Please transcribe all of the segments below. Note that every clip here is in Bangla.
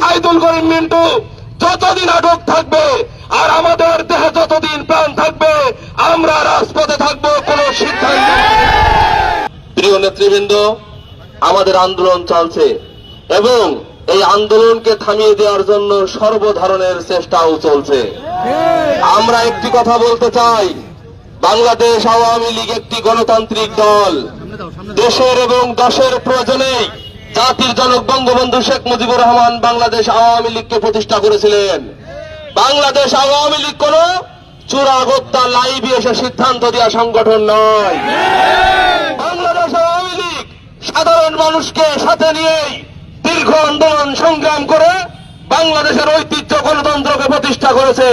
সাইদুল করিম মিন্টু, যতদিন আটক থাকবে আর আমাদের দেহে যতদিন প্রাণ থাকবে, আমরা রাজপথে থাকব, কোনো সিদ্ধান্ত প্রিয় নেতৃবৃন্দ, আমাদের আন্দোলন চলছে এবং এই আন্দোলনকে থামিয়ে দেওয়ার জন্য সর্বধরনের চেষ্টাও চলছে। আমরা একটি কথা বলতে চাই, বাংলাদেশ আওয়ামী লীগ একটি গণতান্ত্রিক দল। দেশের এবং দশের প্রয়োজনেই জাতির জনক বঙ্গবন্ধু শেখ মুজিবুর রহমান বাংলাদেশ আওয়ামী লীগকে প্রতিষ্ঠা করেছিলেন। বাংলাদেশ আওয়ামী লীগ কোন চূড়াগোত্তা লাইভে এসে সিদ্ধান্ত দেওয়া সংগঠন নয়। বাংলাদেশ আওয়ামী লীগ সাধারণ মানুষকে সাথে নিয়েই দীর্ঘ আন্দোলন সংগ্রাম করে বাংলাদেশের ঐতিহ্য গণতন্ত্রকে প্রতিষ্ঠা করেছে।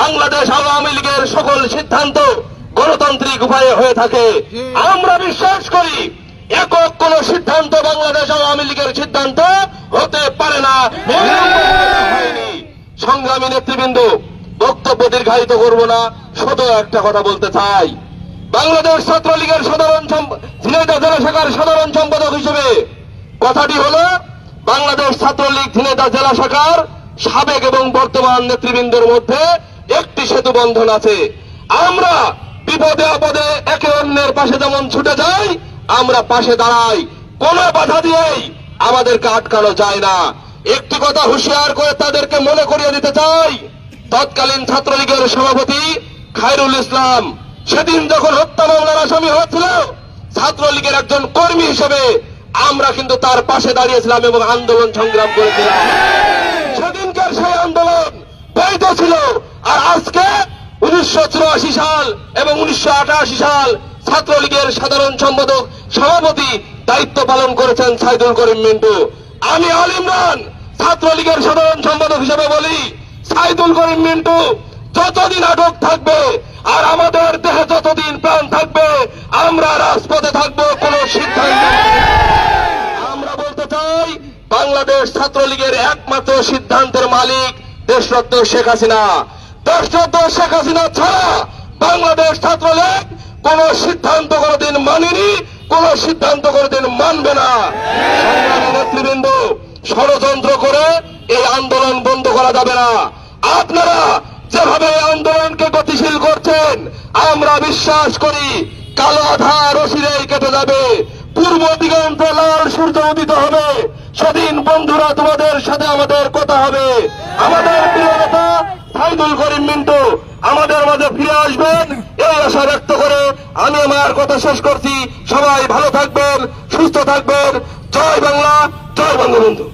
বাংলাদেশ আওয়ামী লীগের সকল সিদ্ধান্ত গণতান্ত্রিক উপায়ে হয়ে থাকে। আমরা বিশ্বাস করি একক কোন সিদ্ধান্ত বাংলাদেশ আওয়ামী লীগের সিদ্ধান্ত হতে পারে না। সংগ্রামী নেতৃবৃন্দ, বক্তব্য দীর্ঘায়িত করব না শুধু একটা কথা বলতে চাই। বাংলাদেশ ছাত্রলীগের সাধারণ ঝিনাইদহ জেলা সাধারণ সম্পাদক হিসেবে কথাটি হলো, বাংলাদেশ ছাত্রলীগ ঝিনাইদহ জেলা শাখার সাবেক এবং বর্তমান নেতৃবৃন্দের মধ্যে একটি সেতু বন্ধন আছে। আমরা বিপদে আপদে একে অন্যের পাশে যেমন ছুটে যাই আমরা পাশে দাঁড়াই, কোন বাধা দিয়েই আমাদেরকে আটকানো যায় না। একটি কথা হুঁশিয়ার করে তাদেরকে মনে করিয়ে দিতে চাই। তৎকালীন ছাত্রলীগের সভাপতি খায়রুল ইসলাম সেদিন যখন হত্যা মামলার আসামি হচ্ছিল ছাত্রলীগের একজন কর্মী হিসেবে আমরা কিন্তু তার পাশে দাঁড়িয়েছিলাম এবং আন্দোলন সংগ্রাম করেছিলাম। সেদিনকার সেই আন্দোলন বৈধ ছিল, আর আজকে উনিশশো চুরাশি সাল এবং উনিশশো আটাশি সাল ছাত্রলীগের সাধারণ সম্পাদক সভাপতি দায়িত্ব পালন করেছেন সাইদুল করিম মিন্টু। আমি আল ইমরান, ছাত্রলীগের সাধারণ সম্পাদক হিসেবে বলি, সাইদুল করিম মিন্টু, যতদিন আটক থাকবে আর আমাদের দেহে যতদিন প্রাণ থাকবে, আমরা রাজপথে থাকব, কোনো সিদ্ধান্ত আমরা বলতে চাই, বাংলাদেশ ছাত্রলীগের একমাত্র সিদ্ধান্তের মালিক দেশরত্ন শেখ হাসিনা। দেশরত্ন শেখ হাসিনা ছাড়া মানেনি কোন সিদ্ধান্ত কোনদিন মানবে না। সংগ্রামী নেতৃবৃন্দ, ষড়যন্ত্র করে এই আন্দোলন বন্ধ করা যাবে না। আপনারা যেভাবে আন্দোলনকে গতিশীল করছেন, আমরা বিশ্বাস করি কালো আধার রশিরেই কেটে যাবে। পূর্ব দিগন্তে লাল সূর্য উদিত হবে। সেদিন বন্ধুরা, তোমাদের সাথে আমাদের কথা হবে। আমাদের প্রিয় নেতা সাইদুল করিম মিন্টু, আমাদের মাঝে ফিরে আসবেন, এই আশা ব্যক্ত করে আমি আমার কথা শেষ করছি। সবাই ভালো থাকবেন সুস্থ থাকবেন। জয় বাংলা জয় বঙ্গবন্ধু।